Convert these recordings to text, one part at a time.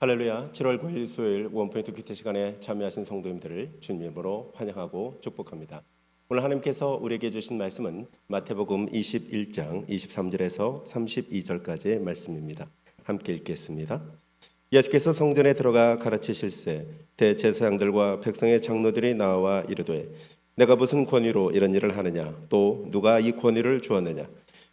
할렐루야 7월 9일 수요일 원포인트 큐티 시간에 참여하신 성도님들을 주님 이름으로 환영하고 축복합니다. 오늘 하나님께서 우리에게 주신 말씀은 마태복음 21장 23절에서 32절까지의 말씀입니다. 함께 읽겠습니다. 예수께서 성전에 들어가 가르치실세 대제사장들과 백성의 장로들이 나와 이르되 내가 무슨 권위로 이런 일을 하느냐 또 누가 이 권위를 주었느냐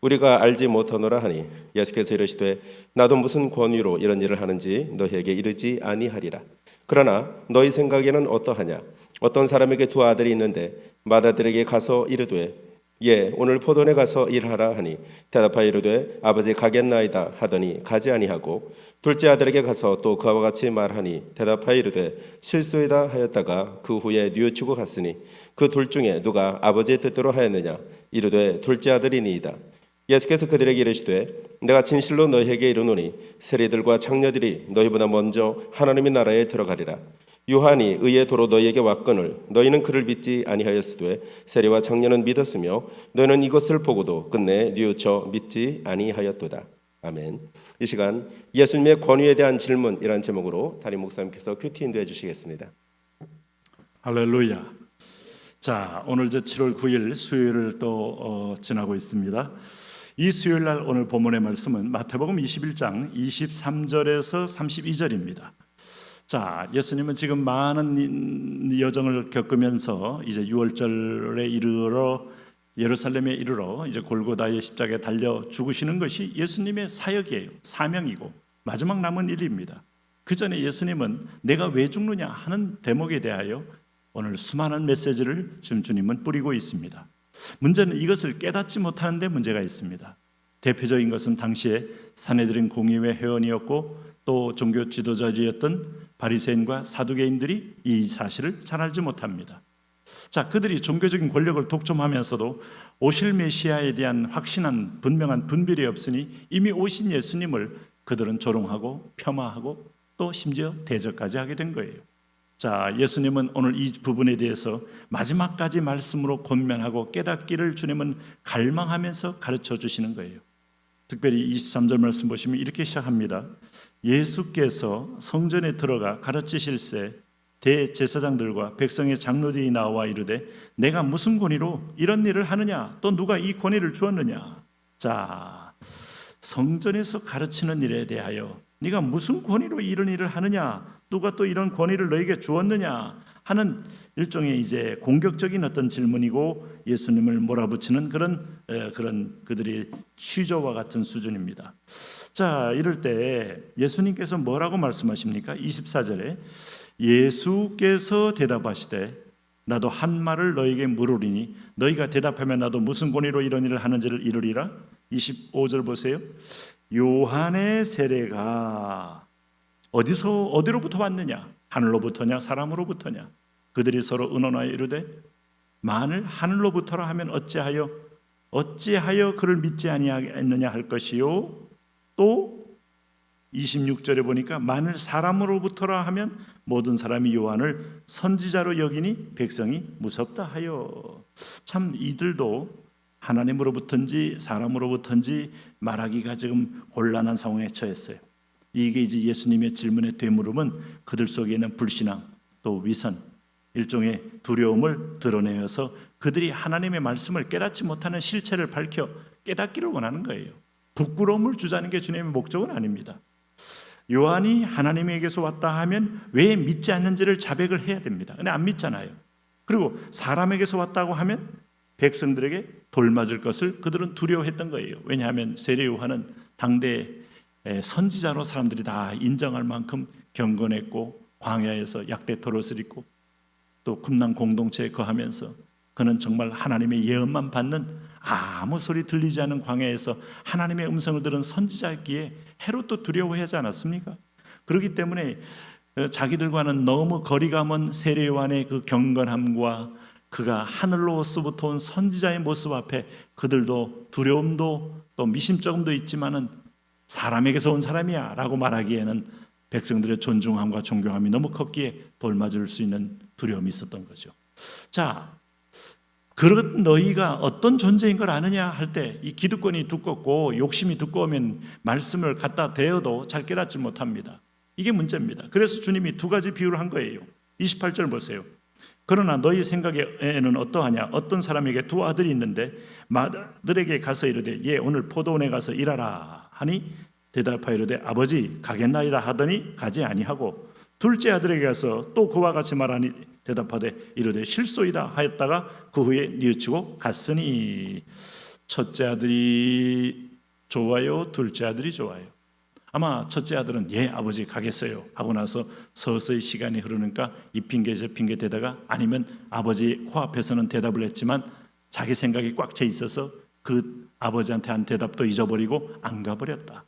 우리가 알지 못하노라 하니 예수께서 이르시되 나도 무슨 권위로 이런 일을 하는지 너희에게 이르지 아니하리라. 그러나 너희 생각에는 어떠하냐? 어떤 사람에게 두 아들이 있는데 맏아들에게 가서 이르되 예 오늘 포도원에 가서 일하라 하니 대답하여 이르되 아버지 가겠나이다 하더니 가지 아니하고 둘째 아들에게 가서 또 그와 같이 말하니 대답하여 이르되 실소이다 하였다가 그 후에 뉘우치고 갔으니 그 둘 중에 누가 아버지의 뜻대로 하였느냐? 이르되 둘째 아들이니이다 예수께서 그들에게 이르시되 내가 진실로 너희에게 이르노니 세리들과 창녀들이 너희보다 먼저 하나님의 나라에 들어가리라 요한이 의의 도로 너희에게 왔거늘 너희는 그를 믿지 아니하였으되 세리와 창녀는 믿었으며 너희는 이것을 보고도 끝내 뉘우쳐 믿지 아니하였도다 아멘. 이 시간 예수님의 권위에 대한 질문이란 제목으로 담임 목사님께서 큐티 인도해 주시겠습니다. 할렐루야. 자, 오늘 저 7월 9일 수요일을 또 어, 지나고 있습니다. 이 수요일 날 오늘 본문의 말씀은 마태복음 21장 23절에서 32절입니다. 자, 예수님은 지금 많은 여정을 겪으면서 이제 6월절에 이르러 예루살렘에 이르러 이제 골고다의 십자가에 달려 죽으시는 것이 예수님의 사역이에요. 사명이고 마지막 남은 일입니다. 그 전에 예수님은 내가 왜 죽느냐 하는 대목에 대하여 오늘 수많은 메시지를 지금 주님은 뿌리고 있습니다. 문제는 이것을 깨닫지 못하는 데 문제가 있습니다. 대표적인 것은 당시에 사내들인 공의회 회원이었고 또 종교 지도자였던 바리새인과 사두개인들이 이 사실을 잘 알지 못합니다. 자, 그들이 종교적인 권력을 독점하면서도 오실 메시아에 대한 확신한 분명한 분별이 없으니 이미 오신 예수님을 그들은 조롱하고 폄하하고 또 심지어 대적까지 하게 된 거예요. 자, 예수님은 오늘 이 부분에 대해서 마지막까지 말씀으로 권면하고 깨닫기를 주님은 갈망하면서 가르쳐 주시는 거예요. 특별히 23절 말씀 보시면 이렇게 시작합니다. 예수께서 성전에 들어가 가르치실세 대제사장들과 백성의 장로들이 나와 이르되 내가 무슨 권위로 이런 일을 하느냐 또 누가 이 권위를 주었느냐 자 성전에서 가르치는 일에 대하여 네가 무슨 권위로 이런 일을 하느냐 누가 또 이런 권위를 너에게 주었느냐 하는 일종의 이제 공격적인 어떤 질문이고 예수님을 몰아붙이는 그런 에, 그런 그들의 취조와 같은 수준입니다. 자, 이럴 때 예수님께서 뭐라고 말씀하십니까? 24절에 예수께서 대답하시되 나도 한 말을 너에게 물으리니 너희가 대답하면 나도 무슨 권위로 이런 일을 하는지를 이르리라. 25절 보세요. 요한의 세례가 어디서 어디로부터 왔느냐? 하늘로부터냐 사람으로부터냐? 그들이 서로 의논하여 이르되 만일 하늘로부터라 하면 어찌하여 어찌하여 그를 믿지 아니하였느냐 할 것이요 또 26절에 보니까 만일 사람으로부터라 하면 모든 사람이 요한을 선지자로 여기니 백성이 무섭다 하여 참 이들도 하나님으로부터인지 사람으로부터인지 말하기가 지금 곤란한 상황에 처했어요. 이게 이제 예수님의 질문의 되물음은 그들 속에 있는 불신앙 또 위선 일종의 두려움을 드러내어서 그들이 하나님의 말씀을 깨닫지 못하는 실체를 밝혀 깨닫기를 원하는 거예요. 부끄러움을 주자는 게 주님의 목적은 아닙니다. 요한이 하나님에게서 왔다 하면 왜 믿지 않는지를 자백을 해야 됩니다. 근데 안 믿잖아요. 그리고 사람에게서 왔다고 하면 백성들에게 돌맞을 것을 그들은 두려워했던 거예요. 왜냐하면 세례 요한은 당대 선지자로 사람들이 다 인정할 만큼 경건했고 광야에서 약대 토롯을 입고 또 금난 공동체에 거하면서 그는 정말 하나님의 예언만 받는 아무 소리 들리지 않는 광야에서 하나님의 음성을 들은 선지자기에 헤롯도 두려워하지 않았습니까? 그렇기 때문에 어, 자기들과는 너무 거리가 먼 세례요한의 그 경건함과 그가 하늘로서부터 온 선지자의 모습 앞에 그들도 두려움도 또 미심쩍음도 있지만은 사람에게서 온 사람이야라고 말하기에는 백성들의 존중함과 존경함이 너무 컸기에 돌맞을 수 있는 두려움이 있었던 거죠. 자, 그런 너희가 어떤 존재인 걸 아느냐 할 때 이 기득권이 두껍고 욕심이 두꺼우면 말씀을 갖다 대어도 잘 깨닫지 못합니다. 이게 문제입니다. 그래서 주님이 두 가지 비유를 한 거예요. 28절 보세요. 그러나 너희 생각에는 어떠하냐? 어떤 사람에게 두 아들이 있는데 마들에게 가서 이르되 예 오늘 포도원에 가서 일하라. 하니 대답하여 이르되 아버지 가겠나이다 하더니 가지 아니하고 둘째 아들에게 가서 또 그와 같이 말하니 대답하되 이르되 실소이다. 하였다가 그 후에 뉘우치고 갔으니. 첫째 아들이 좋아요? 둘째 아들이 좋아요 아마 첫째 아들은 예 아버지 가겠어요 하고 나서 서서히 시간이 흐르니까 이 핑계 저 핑계 대다가 아니면 아버지 코앞에서는 대답을 했지만 자기 생각이 꽉 차 있어서 그 아버지한테 한 대답도 잊어버리고 안 가버렸다.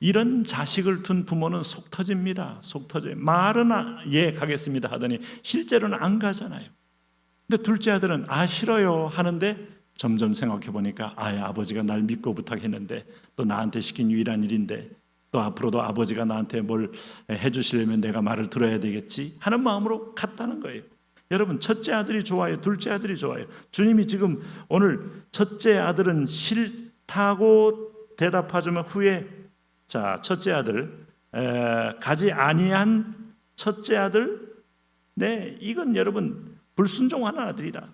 이런 자식을 둔 부모는 속 터집니다. 속 터져요. 말은 아, 예 가겠습니다 하더니 실제로는 안 가잖아요. 근데 둘째 아들은 아 싫어요 하는데 점점 생각해 보니까 아 아버지가 날 믿고 부탁했는데 또 나한테 시킨 유일한 일인데 또 앞으로도 아버지가 나한테 뭘 해주시려면 내가 말을 들어야 되겠지 하는 마음으로 갔다는 거예요. 여러분 첫째 아들이 좋아요, 둘째 아들이 좋아요. 주님이 지금 오늘 첫째 아들은 싫다고 대답하지만 후에 자 첫째 아들 에, 가지 아니한 첫째 아들 네 이건 여러분 불순종하는 아들이다.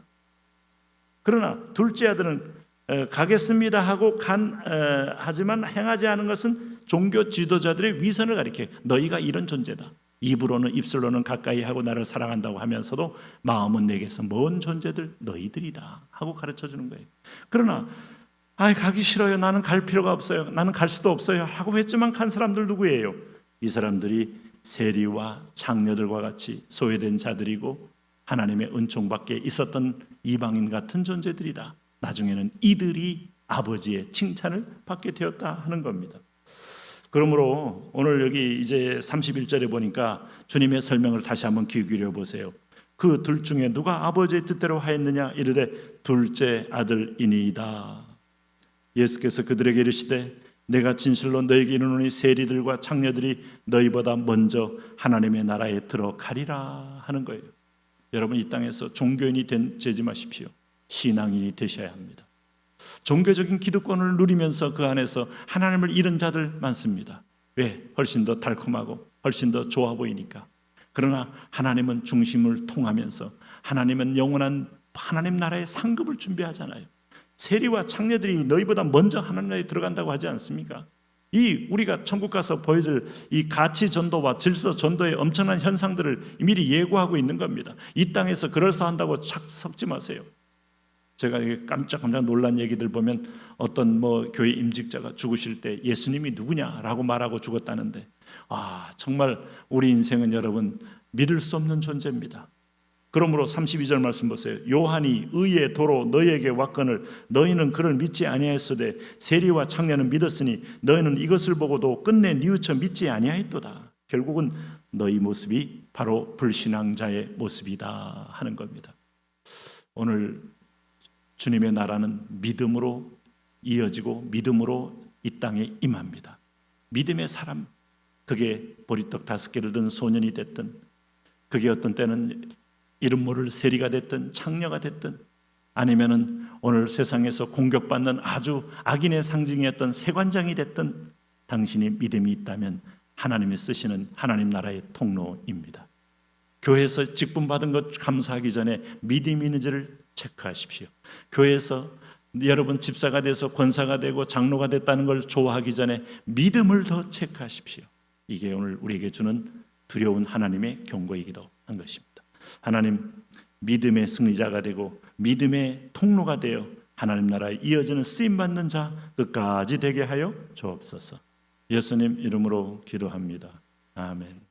그러나 둘째 아들은 에, 가겠습니다 하고 간 에, 하지만 행하지 않은 것은 종교 지도자들의 위선을 가리켜 너희가 이런 존재다. 입으로는 입술로는 가까이 하고 나를 사랑한다고 하면서도 마음은 내게서 먼 존재들 너희들이다 하고 가르쳐 주는 거예요. 그러나 아 가기 싫어요. 나는 갈 필요가 없어요. 나는 갈 수도 없어요. 하고 했지만 간 사람들 누구예요? 이 사람들이 세리와 장녀들과 같이 소외된 자들이고 하나님의 은총 밖에 있었던 이방인 같은 존재들이다. 나중에는 이들이 아버지의 칭찬을 받게 되었다 하는 겁니다. 그러므로 오늘 여기 이제 31절에 보니까 주님의 설명을 다시 한번 귀 기울여 보세요. 그 둘 중에 누가 아버지의 뜻대로 하였느냐 이르되 둘째 아들이니이다. 예수께서 그들에게 이르시되 내가 진실로 너에게 이르노니 세리들과 창녀들이 너희보다 먼저 하나님의 나라에 들어가리라 하는 거예요. 여러분 이 땅에서 종교인이 된, 되지 마십시오. 신앙인이 되셔야 합니다. 종교적인 기득권을 누리면서 그 안에서 하나님을 잃은 자들 많습니다. 왜? 훨씬 더 달콤하고 훨씬 더 좋아 보이니까. 그러나 하나님은 중심을 통하면서 하나님은 영원한 하나님 나라의 상급을 준비하잖아요. 세리와 창녀들이 너희보다 먼저 하나님 나라에 들어간다고 하지 않습니까? 이 우리가 천국 가서 보여줄 이 가치 전도와 질서 전도의 엄청난 현상들을 미리 예고하고 있는 겁니다. 이 땅에서 그럴싸한다고 착 섞지 마세요. 제가 깜짝깜짝 놀란 얘기들 보면 어떤 뭐 교회 임직자가 죽으실 때 예수님이 누구냐라고 말하고 죽었다는데 아 정말 우리 인생은 여러분 믿을 수 없는 존재입니다. 그러므로 32절 말씀 보세요. 요한이 의의 도로 너희에게 왔거늘 너희는 그를 믿지 아니하였으되 세리와 창녀는 믿었으니 너희는 이것을 보고도 끝내 뉘우쳐 믿지 아니하였도다. 결국은 너희 모습이 바로 불신앙자의 모습이다 하는 겁니다. 오늘 주님의 나라는 믿음으로 이어지고 믿음으로 이 땅에 임합니다. 믿음의 사람, 그게 보리떡 다섯 개를 든 소년이 됐든, 그게 어떤 때는 이름 모를 세리가 됐든 창녀가 됐든, 아니면은 오늘 세상에서 공격받는 아주 악인의 상징이었던 세관장이 됐든, 당신이 믿음이 있다면 하나님이 쓰시는 하나님 나라의 통로입니다. 교회에서 직분 받은 것 감사하기 전에 믿음이 있는지를 체크하십시오. 교회에서 여러분 집사가 돼서 권사가 되고 장로가 됐다는 걸 좋아하기 전에 믿음을 더 체크하십시오. 이게 오늘 우리에게 주는 두려운 하나님의 경고이기도 한 것입니다. 하나님 믿음의 승리자가 되고 믿음의 통로가 되어 하나님 나라에 이어지는 쓰임 받는 자 끝까지 되게 하여 주옵소서. 예수님 이름으로 기도합니다. 아멘.